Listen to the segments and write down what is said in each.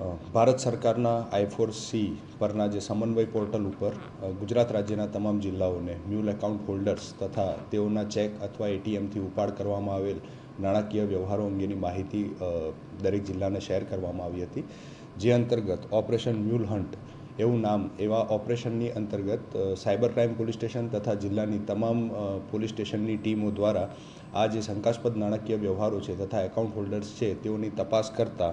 ભારત સરકારના આઈફોર સી પરના જે સમન્વય પોર્ટલ ઉપર ગુજરાત રાજ્યના તમામ જિલ્લાઓને મ્યુલ એકાઉન્ટ હોલ્ડર્સ તથા તેઓના ચેક અથવા એટીએમથી ઉપાડ કરવામાં આવેલ નાણાકીય વ્યવહારો અંગેની માહિતી દરેક જિલ્લાને શેર કરવામાં આવી હતી. જે અંતર્ગત ઓપરેશન મ્યુલ હન્ટ એવું નામ, એવા ઓપરેશનની અંતર્ગત સાયબર ક્રાઇમ પોલીસ સ્ટેશન તથા જિલ્લાની તમામ પોલીસ સ્ટેશનની ટીમો દ્વારા આ જે શંકાસ્પદ નાણાકીય વ્યવહારો છે તથા એકાઉન્ટ હોલ્ડર્સ છે તેઓની તપાસ કરતા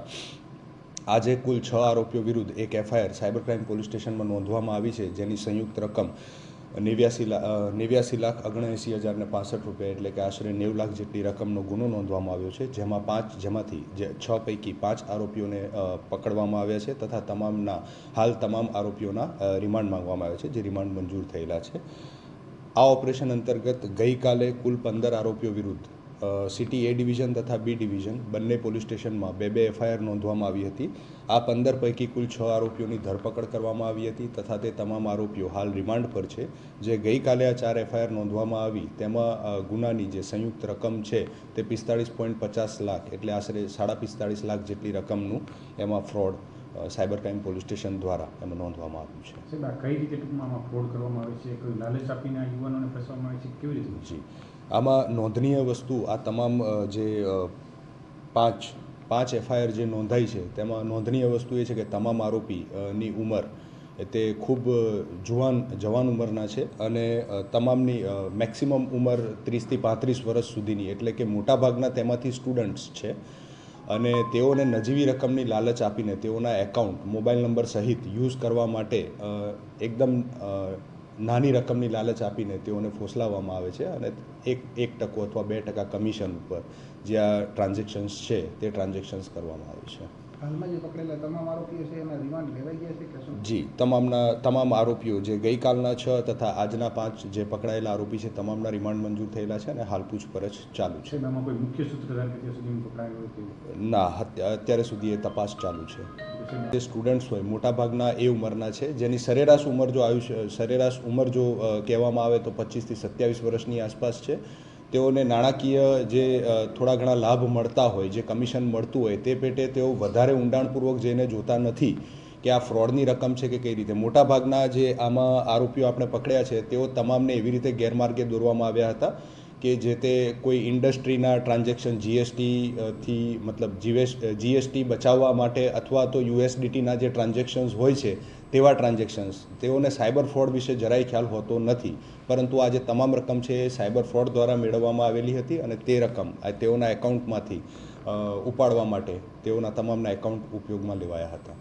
આજે કુલ છ આરોપીઓ વિરુદ્ધ એક એફઆઈઆર સાયબર ક્રાઇમ પોલીસ સ્ટેશનમાં નોંધવામાં આવી છે, જેની સંયુક્ત રકમ નેવ્યાસી નેવ્યાસી લાખ ઓગણએંસી હજાર ને પાસઠ રૂપિયા એટલે કે આશરે નેવ લાખ જેટલી રકમનો ગુનો નોંધવામાં આવ્યો છે, જેમાં પાંચ, જેમાંથી જે છ પૈકી પાંચ આરોપીઓને પકડવામાં આવ્યા છે તથા તમામના, હાલ તમામ આરોપીઓના રિમાન્ડ માંગવામાં આવ્યા છે, જે રિમાન્ડ મંજૂર થયેલા છે. આ ઓપરેશન અંતર્ગત ગઈકાલે કુલ પંદર આરોપીઓ વિરુદ્ધ સિટી એ ડિવિઝન તથા બી ડિવિઝન બંને પોલીસ સ્ટેશનમાં બે બે એફઆઈઆર નોંધવામાં આવી હતી. આ પંદર પૈકી કુલ છ આરોપીઓની ધરપકડ કરવામાં આવી હતી તથા તે તમામ આરોપીઓ હાલ રિમાન્ડ પર છે. જે ગઈકાલે આ ચાર એફઆઈઆર નોંધવામાં આવી તેમાં ગુનાની જે સંયુક્ત રકમ છે તે પિસ્તાળીસ પોઈન્ટ પચાસ લાખ એટલે આશરે સાડા પિસ્તાળીસ લાખ જેટલી રકમનું એમાં fraud cyber crime police station દ્વારા એમાં નોંધવામાં આવ્યું છે. સાહેબ કઈ રીતે ટૂંકમાં આમાં ફ્રોડ કરવામાં આવે છે? કોઈ લાલચ આપીને યુવાનોને ફસવામાં આવે છે? કેવી રીતે? જી. આમાં નોંધનીય વસ્તુ આ તમામ જે પાંચ પાંચ એફઆઈઆર જે નોંધાઈ છે તેમાં નોંધનીય વસ્તુ એ છે કે તમામ આરોપીની ઉંમર તે ખૂબ જુવાન જવાન ઉંમરના છે અને તમામની મેક્સિમમ ઉંમર ત્રીસથી પાંત્રીસ વર્ષ સુધીની એટલે કે મોટાભાગના તેમાંથી સ્ટુડન્ટ્સ છે. અને તેઓને નજીવી રકમની લાલચ આપીને તેઓના એકાઉન્ટ મોબાઈલ નંબર સહિત યુઝ કરવા માટે એકદમ નાની રકમની લાલચ આપીને તેઓને ફોસલાવવામાં આવે છે અને એક એક ટકો અથવા બે ટકા કમિશન ઉપર જે આ ટ્રાન્ઝેક્શન્સ છે તે ટ્રાન્ઝેક્શન્સ કરવામાં આવે છે. જે તમામના તમામ આરોપીઓ જે ગઈકાલના છ તથા આજના પાંચ જે પકડાયેલા આરોપી છે તમામના રિમાન્ડ મંજૂર થયેલા છે અને હાલ પૂછપરછ ચાલુ છે. ના અત્યારે સુધી એ તપાસ ચાલુ છે. જે સ્ટુડન્ટ્સ હોય મોટાભાગના એ ઉંમરના છે જેની સરેરાશ ઉંમર જો આયુષ્ય સરેરાશ ઉંમર જો કહેવામાં આવે તો પચીસથી સત્યાવીસ વર્ષની આસપાસ છે. તેઓને નાણાકીય જે થોડા ઘણા લાભ મળતા હોય, જે કમિશન મળતું હોય, તે પેટે તેઓ વધારે ઊંડાણપૂર્વક જઈને જોતા નથી કે આ ફ્રોડની રકમ છે કે કઈ રીતે. મોટાભાગના જે આમાં આરોપીઓ આપણે પકડ્યા છે, તેઓ તમામને એવી રીતે ગેરમાર્ગે દોરવામાં આવ્યા હતા કે જે તે કોઈ ઇન્ડસ્ટ્રીના ટ્રાન્ઝેક્શન જીએસટી થી મતલબ જીએસ જીએસટી બચાવવા માટે અથવા તો યુએસડીટીના જે ટ્રાન્ઝેક્શન્સ હોય છે, તેવા ટ્રાન્ઝેક્શન્સ, તેઓને સાયબર ફ્રોડ વિશે જરાય ખ્યાલ હોતો નથી. પરંતુ આ જે તમામ રકમ છે એ સાયબર ફ્રોડ દ્વારા મેળવવામાં આવેલી હતી અને તે રકમ આ તેઓના એકાઉન્ટમાંથી ઉપાડવા માટે તેઓના તમામના એકાઉન્ટ ઉપયોગમાં લેવાયા હતા.